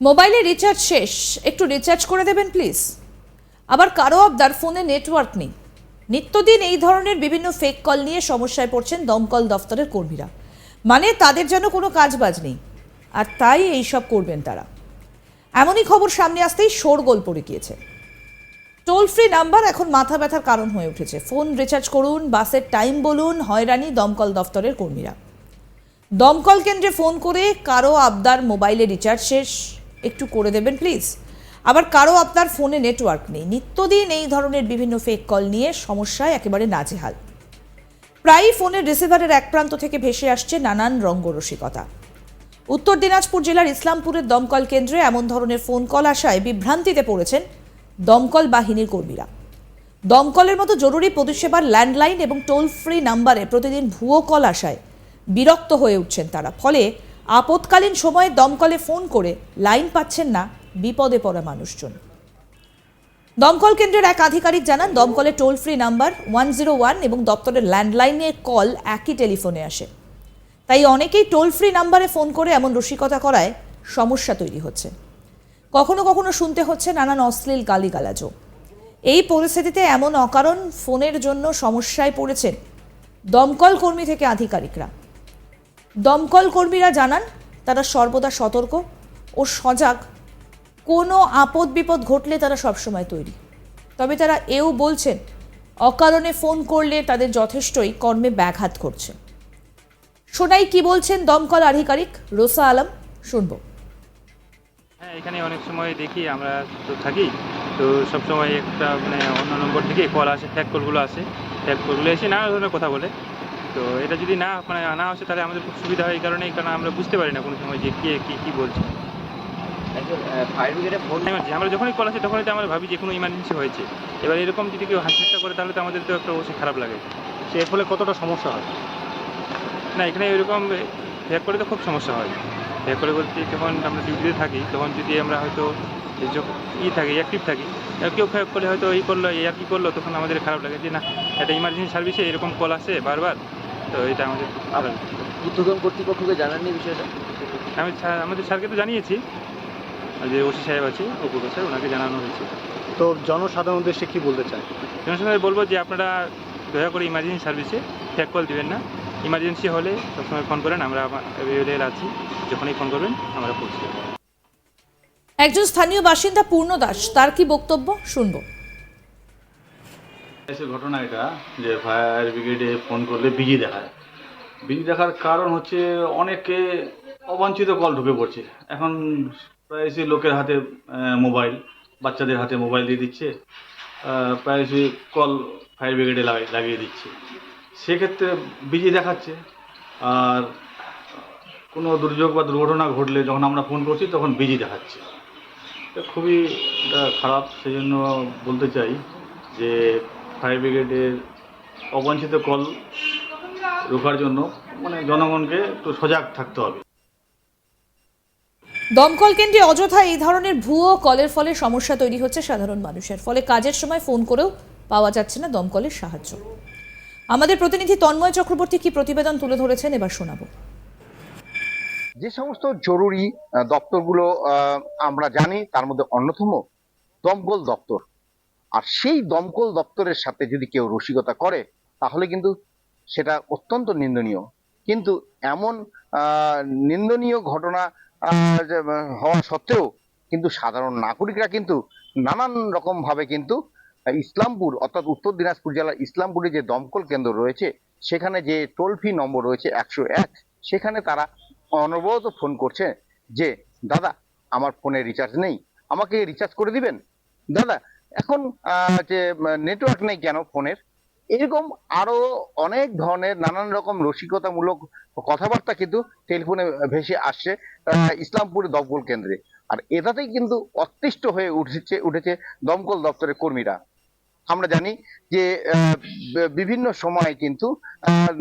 মোবাইলে রিচার্জ শেষ। একটু রিচার্জ করে দেবেন, প্লিজ। আবার কারও আবদার, ফোনে নেটওয়ার্ক নেই। নিত্যদিন এই ধরনের বিভিন্ন ফেক কল নিয়ে সমস্যায় পড়ছেন দমকল দফতরের কর্মীরা। মানে তাদের যেন কোনো কাজবাজ নেই। আর তাই এই সব করবেন তারা। এমনই খবর সামনে আসতেই শোরগোল পড়ে গিয়েছে। টোল ফ্রি নাম্বার এখন মাথা ব্যথার কারণ হয়ে উঠেছে। ফোন রিচার্জ করুন, বাসের টাইম বলুন, হয়রানি দমকল দফতরের কর্মীরা। দমকল কেন্দ্রে ফোন করে কারও আবদার, মোবাইলে রিচার্জ শেষ। একটু করে দেবেন প্লিজ আবার কারও আপনার ফোনে নেটওয়ার্ক নেই। নিত্যদিন এই ধরনের বিভিন্ন ফেক কল নিয়ে সমস্যায় একেবারে নাজেহাল। প্রায়ই ফোনের রিসিভারের এক প্রান্ত থেকে ভেসে আসছে নানান রঙ্গরসিকতা। উত্তর দিনাজপুর জেলার ইসলামপুরের দমকল কেন্দ্রে এমন ধরনের ফোন কল আসায় বিভ্রান্তিতে পড়েছেন দমকল বাহিনীর কর্মীরা। দমকলের মতো জরুরি পরিষেবার ল্যান্ডলাইন এবং টোল ফ্রি নাম্বারে প্রতিদিন ভুয়ো কল আসায় বিরক্ত হয়ে উঠছেন তারা। ফলে আপৎকালীন সময়ে দমকলে ফোন করে লাইন পাচ্ছেন না বিপদে পড়া মানুষজন। দমকল কেন্দ্রের এক আধিকারিক জানান, দমকলের toll free number one zero one এবং দপ্তরের ল্যান্ডলাইনে কল একই টেলিফোনে আসে। তাই অনেকেই টোল ফ্রি নাম্বারে ফোন করে এমন রসিকতা করায় সমস্যা তৈরি হচ্ছে। কখনো কখনো শুনতে হচ্ছে নানান অশ্লীল গালিগালাজও। এই পরিস্থিতিতে এমন অকারণ ফোনের জন্য সমস্যায় পড়েছেন দমকল কর্মী থেকে আধিকারিকরা। দমকল কর্মীরা জানান, তারা সর্বদা সতর্ক ও সজাগ। কোনো আপদ বিপদ ঘটলে তারা সবসময় তৈরি। তবে তারা এও বলছেন, অকারণে ফোন করলে তাদের যথেষ্টই কর্মে ব্যাঘাত ঘটছে। শোনাই কি বলছেন দমকল আধিকারিক? রোসা আলম, শুনব। হ্যাঁ এখানে অনেক সময় দেখি, আমরা তো থাকি, তো সবসময় একটা মানে অন্য নম্বর থেকে কল আসে ফ্যাক কলগুলো আসে। ফ্যাক কলগুলো এসে নানা ধরনের কথা বলে। তো এটা যদি না মানে না আসে তাহলে আমাদের খুব সুবিধা হয় এই কারণেই কারণ আমরা বুঝতে পারি না কোনো সময় যে কে কী কী বলছে। ফায়ার ব্রিগেডে ফোন Emergency, আমরা যখনই কল আসে তখনই তো আমরা ভাবি যে কোনো ইমার্জেন্সি হয়েছে। এবার এরকম যদি কেউ হাসিটা করে তাহলে তো আমাদের তো একটা অবশ্যই খারাপ লাগে। সে এর ফলে কতটা সমস্যা হয়? না এখানে এরকম ফ্যাক করে তো খুব সমস্যা হয়। ফ্যাক করে বলতে যখন আমরা ডিউটিতে থাকি তখন যদি আমরা হয়তো যখন ই থাকি অ্যাক্টিভ থাকি আর কেউ ফ্যাক করলে হয়তো এই করল এই আর কি করল তখন আমাদের খারাপ লাগে যে না একটা ইমার্জেন্সি সার্ভিসে এরকম কল আসে বারবার। তো এটা আমাদের খুব লাগে। উদ্বোধন কর্তৃপক্ষকে জানাননি বিষয়টা? আমি আমাদের স্যারকে তো জানিয়েছি যে ওসি সাহেব আছে অপূর্ব স্যার ওনাকে জানানো হয়েছে। তো জনসাধারণ উদ্দেশ্যে কি বলতে চায় জনসাধারণ বলব যে আপনারা দয়া করে ইমার্জেন্সি সার্ভিসে ফ্যাক কল দিবেন না। ইমার্জেন্সি হলে সবসময় ফোন করেন আমরা অ্যাভেলেবল আছি। যখনই ফোন করবেন আমরা পৌঁছে যাব একজন স্থানীয় বাসিন্দা পূর্ণ দাস তার কি বক্তব্য? শুনব। এসে ঘটনা এটা যে ফায়ার ব্রিগেডে ফোন করলে বিজি দেখায়। বিজি দেখার কারণ হচ্ছে অনেকে অবাঞ্ছিত কল ঢুকে পড়ছে। এখন প্রায়শই লোকের হাতে মোবাইল, বাচ্চাদের হাতে মোবাইল দিয়ে দিচ্ছে। প্রায়শই কল ফায়ার ব্রিগেডে লাগিয়ে দিচ্ছে। সেক্ষেত্রে বিজি দেখাচ্ছে। আর কোনো দুর্যোগ বা দুর্ঘটনা ঘটলে যখন আমরা ফোন করছি, তখন বিজি দেখাচ্ছে। এটা খুবই, এটা খারাপ। সেই জন্য বলতে চাই যে ফায়ার ব্রিগেডের অবাঞ্ছিত কল রোখার জন্য মানে জনগণকে একটু সজাগ থাকতে হবে। দমকল কেন্দ্রে অযথা এই ধরনের ভুয়ো কলের ফলে সমস্যা তৈরি হচ্ছে সাধারণ মানুষের। ফলে কাজের সময় ফোন করেও পাওয়া যাচ্ছে না দমকলের সাহায্য। আমাদের প্রতিনিধি তন্ময় চক্রবর্তী কি প্রতিবেদন তুলে ধরেছেন এবার শোনাবো। যে সমস্ত জরুরি আহ, দপ্তরগুলো আহ, আমরা জানি তার মধ্যে অন্যতম দমকল দপ্তর। আর সেই দমকল দপ্তরের সাথে যদি কেউ রসিকতা করে, তাহলে কিন্তু সেটা অত্যন্ত নিন্দনীয়। কিন্তু এমন নিন্দনীয় ঘটনা হওয়া সত্ত্বেও কিন্তু সাধারণ নাগরিকরা কিন্তু নানান রকম ভাবে কিন্তু ইসলামপুর, অর্থাৎ উত্তর দিনাজপুর জেলার ইসলামপুরে যে দমকল কেন্দ্র রয়েছে, সেখানে যে টোল ফ্রি নম্বর রয়েছে একশো এক, সেখানে তারা অনবরত ফোন করছে যে, দাদা, আমার ফোনে রিচার্জ নেই, আমাকে রিচার্জ করে দিবেন? দাদা এখন যে নেটওয়ার্ক নেই কেন ফোনের, এরকম আরও অনেক ধরনের নানান রকম রসিকতামূলক কথাবার্তা কিন্তু টেলিফোনে ভেসে আসছে ইসলামপুর দমকল কেন্দ্রে। আর এটাতেই কিন্তু অতিষ্ঠ হয়ে উঠেছে উঠেছে দমকল দপ্তরের কর্মীরা। আমরা জানি যে বিভিন্ন সময় কিন্তু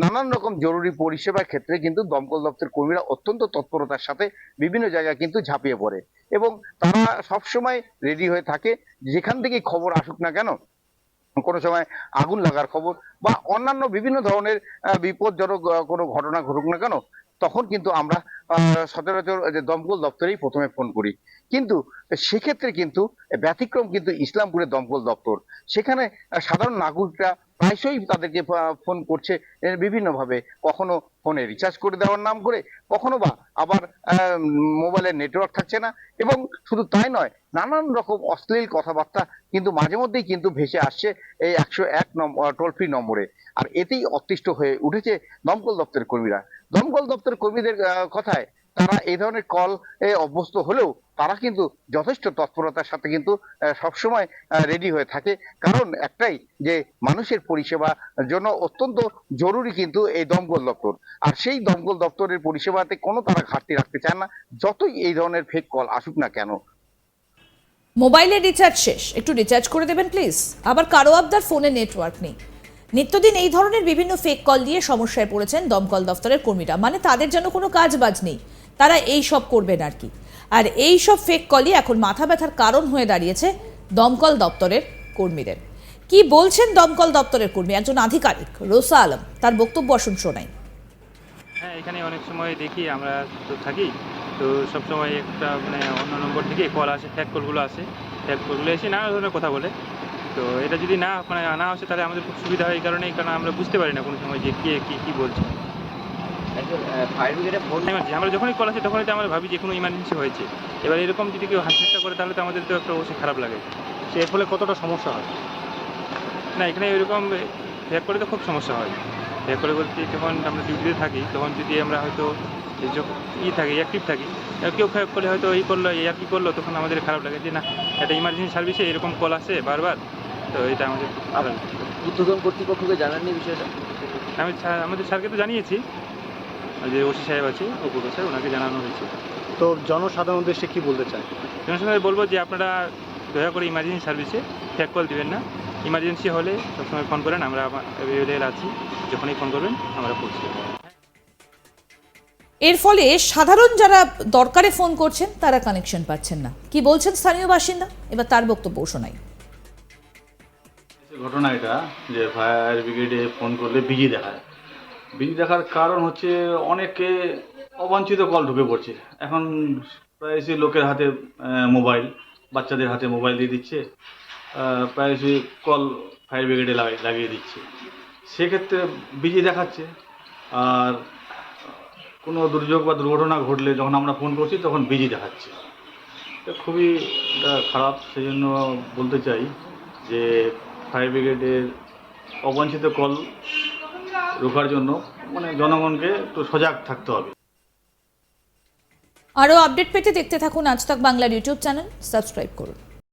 নানান রকম জরুরি পরিষেবার ক্ষেত্রে কিন্তু দমকল দপ্তরের কর্মীরা অত্যন্ত তৎপরতার সাথে বিভিন্ন জায়গায় কিন্তু ঝাঁপিয়ে পড়ে এবং তারা সবসময় রেডি হয়ে থাকে। যেখান থেকেই খবর আসুক না কেন, কোনো সময় আগুন লাগার খবর বা অন্যান্য বিভিন্ন ধরনের বিপজ্জনক কোনো ঘটনা ঘটুক না কেন তখন কিন্তু আমরা সচরাচর যে দমকল দপ্তরেই প্রথমে ফোন করি। কিন্তু সেক্ষেত্রে কিন্তু ব্যতিক্রম কিন্তু ইসলামপুরের দমকল দপ্তর। সেখানে সাধারণ নাগরিকরা প্রায়শই তাদেরকে ফোন করছে বিভিন্নভাবে। কখনো ফোনে রিচার্জ করে দেওয়ার নাম করে, কখনো বা আবার মোবাইলের নেটওয়ার্ক থাকছে না। এবং শুধু তাই নয়, নানান রকম অশ্লীল কথাবার্তা কিন্তু মাঝে মধ্যেই কিন্তু ভেসে আসছে এই একশো এক নম্বর টোল ফ্রি নম্বরে। আর এতেই অতিষ্ঠ হয়ে উঠেছে দমকল দপ্তরের কর্মীরা। দমকল দপ্তরের কর্মীদের কথায় তারা এই ধরনের কল অভ্যস্ত হলেও তারা কিন্তু যথেষ্ট তৎপরতার সাথে কিন্তু সবসময় রেডি হয়ে থাকে। কারণ একটাই যে মানুষের পরিষেবার জন্য অত্যন্ত জরুরি কিন্তু এই দমকল দপ্তর। আর সেই দমকল দপ্তরের পরিষেবাতে কোনো তারা ঘাটতি রাখতে চায় না, যতই এই ধরনের ফেক কল আসুক না কেন। মোবাইলের রিচার্জ শেষ। একটু রিচার্জ করে দেবেন প্লিজ আবার কারও আবদার ফোনে নেটওয়ার্ক নেই। নিত্যদিন এই ধরনের বিভিন্ন ফেক কল দিয়ে সমস্যায় পড়েছেন দমকল দফতরের কর্মীরা। মানে তাদের যেন কোনো কাজ বাজ নেই। তারা এই সব করবেন আর কি। আর এই সব ফেক কলই এখন মাথা ব্যথার কারণ হয়ে দাঁড়িয়েছে দমকল দপ্তরের কর্মীদের। কি বলছেন দমকল দপ্তরের কর্মী? একজন আধিকারিক, রোসা আলম, তার বক্তব্য আসুন শোনাই। হ্যাঁ এখানে অনেক সময় দেখি, আমরা তো থাকি। তো সবসময় একটা মানে অন্য নম্বর থেকে কল আসে ফ্যাক কলগুলো আসে। ফ্যাক কলগুলো এসে নানা ধরনের কথা বলে। তো এটা যদি না মানে না আসে তাহলে আমাদের খুব সুবিধা হয় এই কারণেই কারণ আমরা বুঝতে পারি না কোনো সময় যে কে কী কী বলছে। ফায়ার ব্রিগেডে ফোন Emergency, আমরা যখনই কল আসে তখনই তো আমরা ভাবি যে কোনো ইমার্জেন্সি হয়েছে। এবার এরকম যদি কেউ চেষ্টা করে তাহলে তো আমাদের তো একটা অবশ্যই খারাপ লাগে। সে এর ফলে কতটা সমস্যা হয়? না এখানে এরকম ফেক করে তো খুব সমস্যা হয়। ফেক করে বলতে যখন আমরা ডিউটিতে থাকি তখন যদি আমরা হয়তো যখন ই থাকি অ্যাক্টিভ থাকি আর কেউ ফেক করলে হয়তো এই করল এই আর কি করল তখন আমাদের খারাপ লাগে যে না একটা ইমার্জেন্সি সার্ভিসে এরকম কল আসে বারবার। তো এটা আমাদের খুব লাগে। উদ্বোধন কর্তৃপক্ষকে জানাননি বিষয়টা? আমি স্যার- আমাদের স্যারকে তো জানিয়েছি যে ওসি সাহেব আছে অপুর স্যার ওনাকে জানানো হয়েছে। তো জনসাধারণ উদ্দেশ্যে কি বলতে চায় জনসংখ্যায় বলব যে আপনারা দয়া করে ইমার্জেন্সি সার্ভিসে ফ্যাক কল দিবেন না। ইমার্জেন্সি হলে সবসময় ফোন করেন আমরা অ্যাভেলেবেল আছি। যখনই ফোন করবেন আমরা পৌঁছে যাব এর ফলে সাধারণ যারা দরকারে ফোন করছেন তারা কানেকশন পাচ্ছেন না। কি বলছেন স্থানীয় বাসিন্দা? এবার তার বক্তব্য শোনাই। ঘটনা এটা, যে ফায়ার ব্রিগেডে ফোন করলে বিজি দেখায়। বিজি দেখার কারণ হচ্ছে অনেকে অবাঞ্ছিত কল ঢুকে পড়ছে। এখন প্রায়শই লোকের হাতে মোবাইল, বাচ্চাদের হাতে মোবাইল দিয়ে দিচ্ছে প্রায়শই কল ফায়ার ব্রিগেডে লাগিয়ে দিচ্ছে। সেক্ষেত্রে বিজি দেখাচ্ছে, আর কোনো দুর্যোগ বা দুর্ঘটনা ঘটলে যখন আমরা ফোন করছি, তখন বিজি দেখাচ্ছে। খুবই খারাপ সেই জন্য বলতে চাই যে ফায়ার ব্রিগেডের অবাঞ্ছিত কল রোখার জন্য মানে জনগণকে একটু সজাগ থাকতে হবে। আরও আপডেট পেতে দেখতে থাকুন আজ তাক বাংলার ইউটিউব চ্যানেল, সাবস্ক্রাইব করুন।